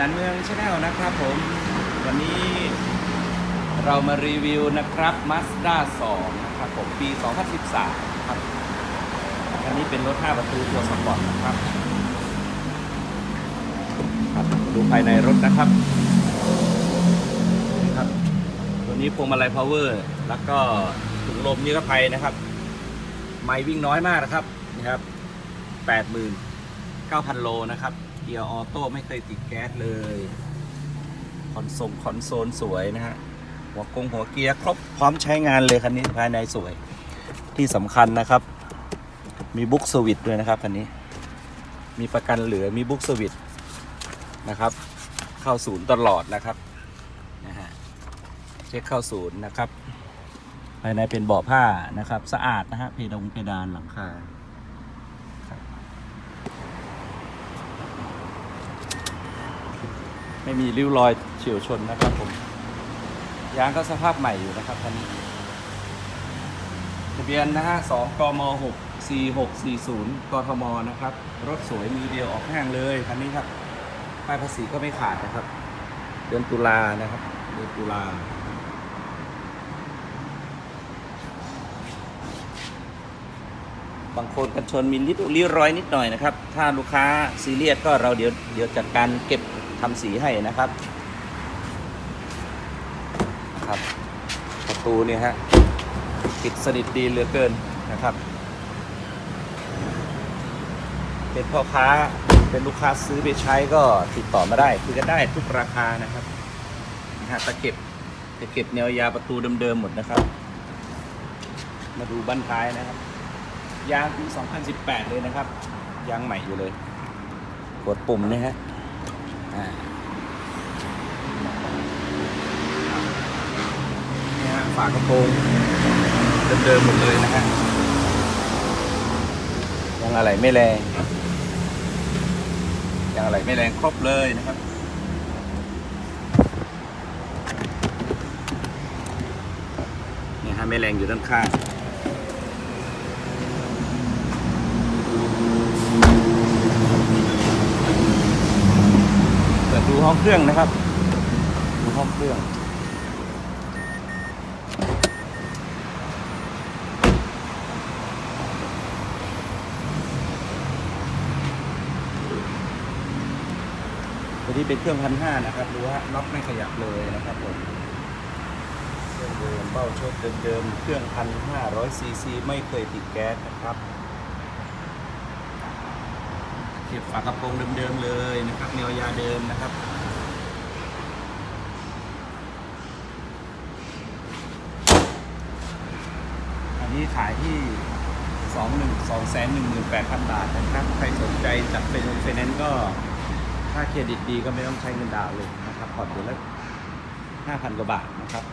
นันเมืองชาแนลนะครับผม วันนี้เรามารีวิวนะครับ Mazda 2 นะครับผม ปี 2013 ครับอันนี้เป็นรถ 5 ประตูตัวสปอร์ตนะครับครับ ดูภายในรถนะครับนี่ครับ ตัวนี้พวงมาลัยพาวเวอร์ แล้วก็ถุงลมนิรภัยนะครับ ไม่วิ่งน้อยมากนะครับนี่ครับ 89,000 โลนะครับ เกียร์ออโต้ไม่เคยติดแก๊สเลย คอนโซลคอนโซลสวยนะฮะ หัวกงหัวเกียร์ครบพร้อมใช้งานเลยคันนี้ภายในสวย ที่สำคัญนะครับ มีบุ๊กสวิตด้วยนะครับคันนี้ มีประกันเหลือมีบุ๊กสวิตนะครับ เข้าศูนย์ตลอดนะครับนะฮะเช็คเข้าศูนย์นะครับ ภายในเป็นเบาะผ้านะครับ สะอาดนะฮะเพดงเพดานหลังคาครับ ไม่มีริ้วรอยเฉียวชนนะครับผม ยางก็สภาพใหม่อยู่นะครับคันนี้ทะเบียนนะฮะ2กม6 4640กทมนะครับ รถสวยมือเดียวออกห้างเลยคันนี้ครับป้ายภาษีก็ไม่ขาดนะครับ เดือนตุลานะครับ เดือนตุลาบางคนกันชนมีนิดริ้วรอยนิดหน่อยนะครับ ถ้าลูกค้าซีเรียสก็เราเดี๋ยวเดี๋ยวจัดการเก็บ ทำสีให้นะครับครับประตูเนี่ยฮะปิดสนิทดีเหลือเกินนะครับ เป็นพ่อค้าเป็นลูกค้าซื้อไปใช้ก็ติดต่อมาได้คุยกันได้ทุกราคานะครับนะฮะตะเก็บตะเก็บแนวยาประตูเดิมๆหมดนะครับ มาดูบั้นท้ายนะครับ ยางปี 2018 เลยนะครับ ยางใหม่อยู่เลย กดปุ่มนะฮะ นี่ฮะฝากระโปรงเดิมๆหมดเลยนะฮะยังอะไรไม่แรงยังอะไรไม่แรงครบเลยนะครับนี่ฮะไม่แรงอยู่ด้านข้างเปิดดู ห้องเครื่องนะครับ ดูห้องเครื่อง ตัวนี้เป็นเครื่องพันห้านะครับ ดูว่าน็อตไม่ขยับเลยนะครับผมเครื่องเดิมเบ้าโชคเดิมๆเครื่องพันห้าร้อยซีซีไม่เคยติดแก๊สนะครับ เก็บฝากระโปรงเดิมๆเลยนะครับแนวยาเดิมนะครับอันนี้ขายที่2 1 2 1 8 0 0 0 บาทนะครับ ใครสนใจจัดเป็นไฟแนนซ์ก็ถ้าเครดิตดีก็ไม่ต้องใช้เงินดาวน์เลยนะครับผ่อนเดือนละ5,000 กว่าบาทนะครับ